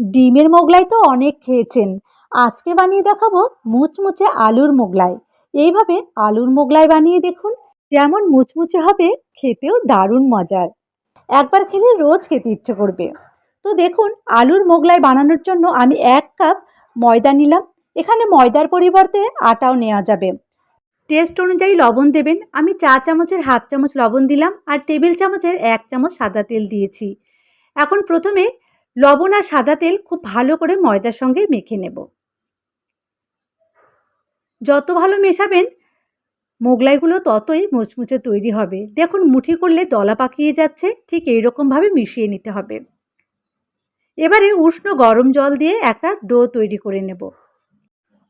ডিমের মোগলাই তো অনেক খেয়েছেন। আজকে বানিয়ে দেখাবো মুচমুচে আলুর মোগলাই। এইভাবে আলুর মোগলাই বানিয়ে দেখুন, যেমন মুচমুচে হবে, খেতেও দারুণ মজার। একবার খেলে রোজ খেতে ইচ্ছে করবে। তো দেখুন, আলুর মোগলাই বানানোর জন্য আমি এক কাপ ময়দা নিলাম। এখানে ময়দার পরিবর্তে আটাও নেওয়া যাবে। টেস্ট অনুযায়ী লবণ দেবেন। আমি চা চামচের হাফ চামচ লবণ দিলাম আর টেবিল চামচের এক চামচ সাদা তেল দিয়েছি। এখন প্রথমে লবণ আর সাদা তেল খুব ভালো করে ময়দার সঙ্গে মেখে নেব। যত ভালো মেশাবেন, মোগলাইগুলো ততই মুচমুচে তৈরি হবে। দেখুন, মুঠি করলে দলা পাকিয়ে যাচ্ছে, ঠিক এইরকমভাবে মিশিয়ে নিতে হবে। এবারে উষ্ণ গরম জল দিয়ে একটা ডো তৈরি করে নেব।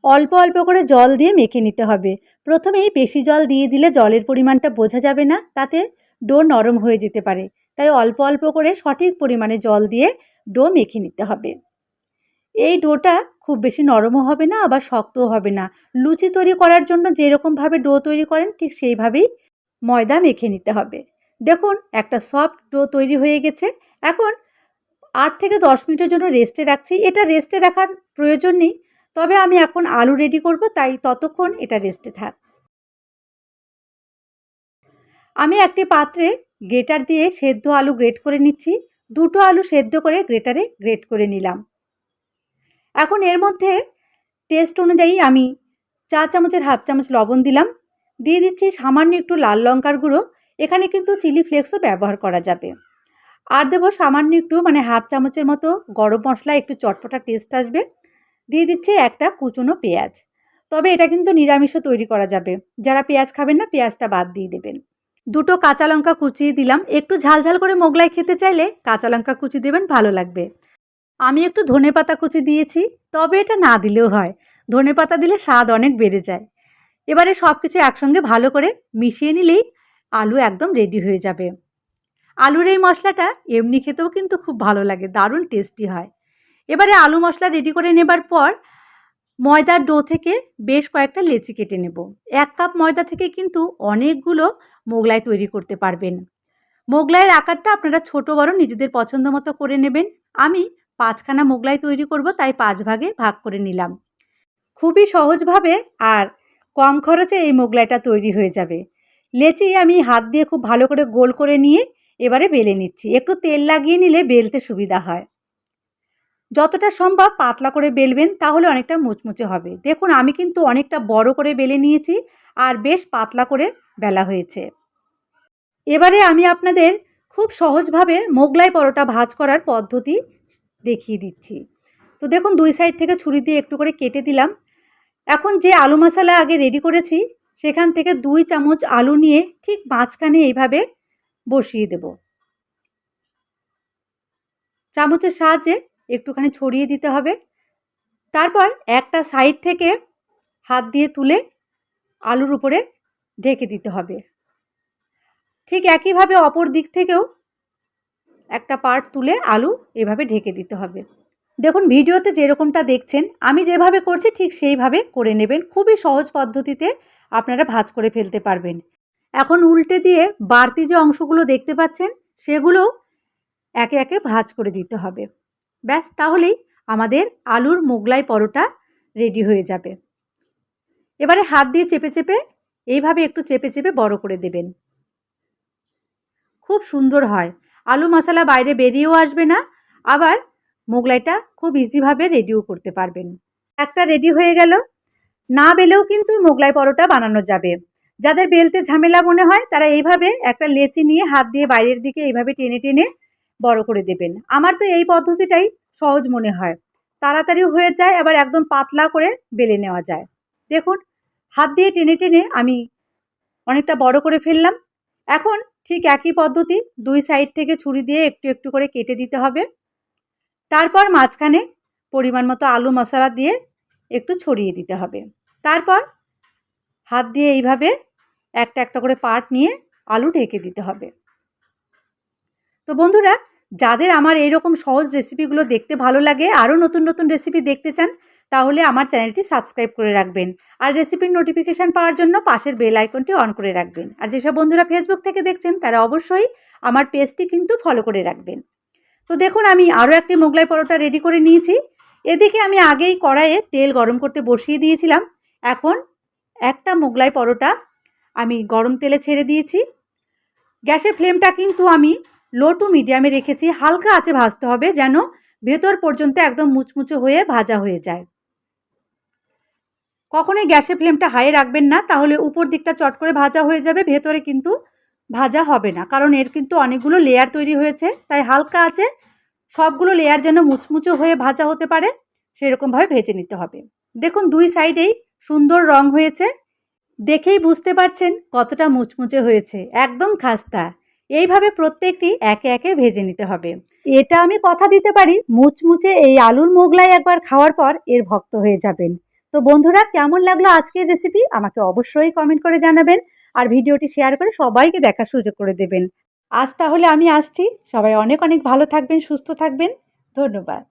অল্প অল্প করে জল দিয়ে মেখে নিতে হবে। প্রথমেই বেশি জল দিয়ে দিলে জলের পরিমাণটা বোঝা যাবে না, তাতে ডো নরম হয়ে যেতে পারে। তাই অল্প অল্প করে সঠিক পরিমাণে জল দিয়ে ডো মেখে নিতে হবে। এই ডোটা খুব বেশি নরমও হবে না, আবার শক্তও হবে না। লুচি তৈরি করার জন্য যেরকমভাবে ডো তৈরি করেন, ঠিক সেইভাবেই ময়দা মেখে নিতে হবে। দেখুন, একটা সফট ডো তৈরি হয়ে গেছে। এখন আট থেকে দশ মিনিটের জন্য রেস্টে রাখছি। এটা রেস্টে রাখার প্রয়োজন নেই, তবে আমি এখন আলু রেডি করব, তাই ততক্ষণ এটা রেস্টে থাক। আমি একটি পাত্রে গ্রেটার দিয়ে সেদ্ধ আলু গ্রেট করে নিচ্ছি। দুটো আলু সেদ্ধ করে গ্রেটারে গ্রেট করে নিলাম। এখন এর মধ্যে টেস্ট অনুযায়ী আমি চা চামচের হাফ চামচ লবণ দিলাম। দিয়ে দিচ্ছি সামান্য একটু লাল লঙ্কার গুঁড়ো। এখানে কিন্তু চিলি ফ্লেক্সও ব্যবহার করা যাবে। আর দেবো সামান্য একটু মানে হাফ চামচের মতো গরম মশলা, একটু চটপটা টেস্ট আসবে। দিয়ে দিচ্ছি একটা কুচনো পেঁয়াজ। তবে এটা কিন্তু নিরামিষও তৈরি করা যাবে। যারা পেঁয়াজ খাবেন না, পেঁয়াজটা বাদ দিয়ে দেবেন। দুটো কাঁচা লঙ্কা কুচিয়ে দিলাম। একটু ঝালঝাল করে মোগলাই খেতে চাইলে কাঁচা লঙ্কা কুচি দেবেন, ভালো লাগবে। আমি একটু ধনে পাতা কুচি দিয়েছি, তবে এটা না দিলেও হয়। ধনে পাতা দিলে স্বাদ অনেক বেড়ে যায়। এবারে সব কিছু একসঙ্গে ভালো করে মিশিয়ে নিলেই আলু একদম রেডি হয়ে যাবে। আলুর এই মশলাটা এমনি খেতেও কিন্তু খুব ভালো লাগে, দারুণ টেস্টি হয়। এবারে আলু মশলা রেডি করে নেবার পর ময়দার ডো থেকে বেশ কয়েকটা লেচি কেটে নেব। এক কাপ ময়দা থেকে কিন্তু অনেকগুলো মোগলাই তৈরি করতে পারবেন। মোগলাইয়ের আকারটা আপনারা ছোট, বড় নিজেদের পছন্দ মতো করে নেবেন। আমি পাঁচখানা মোগলাই তৈরি করব, তাই পাঁচ ভাগে ভাগ করে নিলাম। খুবই সহজভাবে আর কম খরচে এই মোগলাইটা তৈরি হয়ে যাবে। লেচি আমি হাত দিয়ে খুব ভালো করে গোল করে নিয়ে এবারে বেলে নিচ্ছি। একটু তেল লাগিয়ে নিলে বেলতে সুবিধা হয়। যতটা সম্ভব পাতলা করে বেলবেন, তাহলে অনেকটা মুচমুচে হবে। দেখুন, আমি কিন্তু অনেকটা বড় করে বেলে নিয়েছি আর বেশ পাতলা করে বেলা হয়েছে। এবারে আমি আপনাদের খুব সহজভাবে মোগলাই পরোটা ভাজ করার পদ্ধতি দেখিয়ে দিচ্ছি। তো দেখুন, দুই সাইড থেকে ছুরি দিয়ে একটু করে কেটে দিলাম। এখন যে আলু মশলা আগে রেডি করেছি, সেখান থেকে দুই চামচ আলু নিয়ে ঠিক মাঝখানে এইভাবে বসিয়ে দেব। চামচের সাহায্যে একটুখানি ছড়িয়ে দিতে হবে। তারপর একটা সাইড থেকে হাত দিয়ে তুলে আলুর উপরে ঢেকে দিতে হবে। ঠিক একইভাবে অপর দিক থেকেও একটা পার্ট তুলে আলু এভাবে ঢেকে দিতে হবে। দেখুন, ভিডিওতে যেরকমটা দেখছেন, আমি যেভাবে করছি ঠিক সেইভাবে করে নেবেন। খুবই সহজ পদ্ধতিতে আপনারা ভাজ করে ফেলতে পারবেন। এখন উল্টে দিয়ে বাড়তি যে অংশগুলো দেখতে পাচ্ছেন সেগুলো একে একে ভাজ করে দিতে হবে। ব্যাস, তাহলেই আমাদের আলুর মোগলাই পরোটা রেডি হয়ে যাবে। এবারে হাত দিয়ে চেপে চেপে, এইভাবে একটু চেপে চেপে বড় করে দেবেন। খুব সুন্দর হয়। আলু মশলা বাইরে বেরিয়েও আসবে না, আবার মোগলাইটা খুব ইজিভাবে রেডিও করতে পারবেন। একটা রেডি হয়ে গেল। না বেলেও কিন্তু মোগলাই পরোটা বানানো যাবে। যাদের বেলতে ঝামেলা মনে হয়, তারা এইভাবে একটা লেচি নিয়ে হাত দিয়ে বাইরের দিকে এইভাবে টেনে টেনে বড় করে দেবেন। আমার তো এই পদ্ধতিটাই সহজ মনে হয়। তাড়াতাড়ি হয়ে যায়, আবার একদম পাতলা করে বেলে নেওয়া যায়। দেখুন, হাত দিয়ে টেনে টেনে আমি অনেকটা বড় করে ফেললাম। এখন ঠিক একই পদ্ধতি, দুই সাইড থেকে ছুরি দিয়ে একটু একটু করে কেটে দিতে হবে। তারপর মাঝখানে পরিমাণ মতো আলু মশলা দিয়ে একটু ছড়িয়ে দিতে হবে। তারপর হাত দিয়ে এইভাবে একটা একটা করে পার্ট নিয়ে আলু ঢেকে দিতে হবে। তো বন্ধুরা যাদের আমার এইরকম সহজ রেসিপিগুলো দেখতে ভালো লাগে, আরও নতুন নতুন রেসিপি দেখতে চান, তাহলে আমার চ্যানেলটি সাবস্ক্রাইব করে রাখবেন। আর রেসিপির নোটিফিকেশান পাওয়ার জন্য পাশের বেল আইকনটি অন করে রাখবেন। আর যেসব বন্ধুরা ফেসবুক থেকে দেখছেন, তারা অবশ্যই আমার পেজটি কিন্তু ফলো করে রাখবেন। তো দেখুন, আমি আরও একটি মোগলাই পরোটা রেডি করে নিয়েছি। এদিকে আমি আগেই কড়াইয়ে তেল গরম করতে বসিয়ে দিয়েছিলাম। এখন একটা মোগলাই পরোটা আমি গরম তেলে ছেড়ে দিয়েছি। গ্যাসের ফ্লেমটা কিন্তু আমি লো টু মিডিয়ামে রেখেছি, হালকা আছে ভাজতে হবে যেন ভেতর পর্যন্ত একদম মুচমুচো হয়ে ভাজা হয়ে যায়। কখনোই গ্যাসের ফ্লেমটা হাই রাখবেন না, তাহলে উপর দিকটা চট করে ভাজা হয়ে যাবে, ভেতরে কিন্তু ভাজা হবে না, কারণ এর কিন্তু অনেকগুলো লেয়ার তৈরি হয়েছে, তাই হালকা আছে সবগুলো লেয়ার যেন মুচমুচো হয়ে ভাজা হতে পারে, সেরকমভাবে ভেজে নিতে হবে। দেখুন, দুই সাইডেই সুন্দর রং হয়েছে, দেখেই বুঝতে পারছেন কতটা মুচমুচে হয়েছে, একদম খাস্তা। এইভাবে প্রত্যেকটি একে একে ভেজে নিতে হবে। এটা আমি কথা দিতে পারি, মুচমুচে এই আলুর মোগলাই একবার খাওয়ার পর এর ভক্ত হয়ে যাবেন। তো বন্ধুরা, কেমন লাগল আজকের রেসিপি আমাকে অবশ্যই কমেন্ট করে জানাবেন আর ভিডিওটি শেয়ার করে সবাইকে দেখার সুযোগ করে দেবেন। আজ তাহলে আমি আসছি। সবাই অনেক অনেক ভালো থাকবেন, সুস্থ থাকবেন। ধন্যবাদ।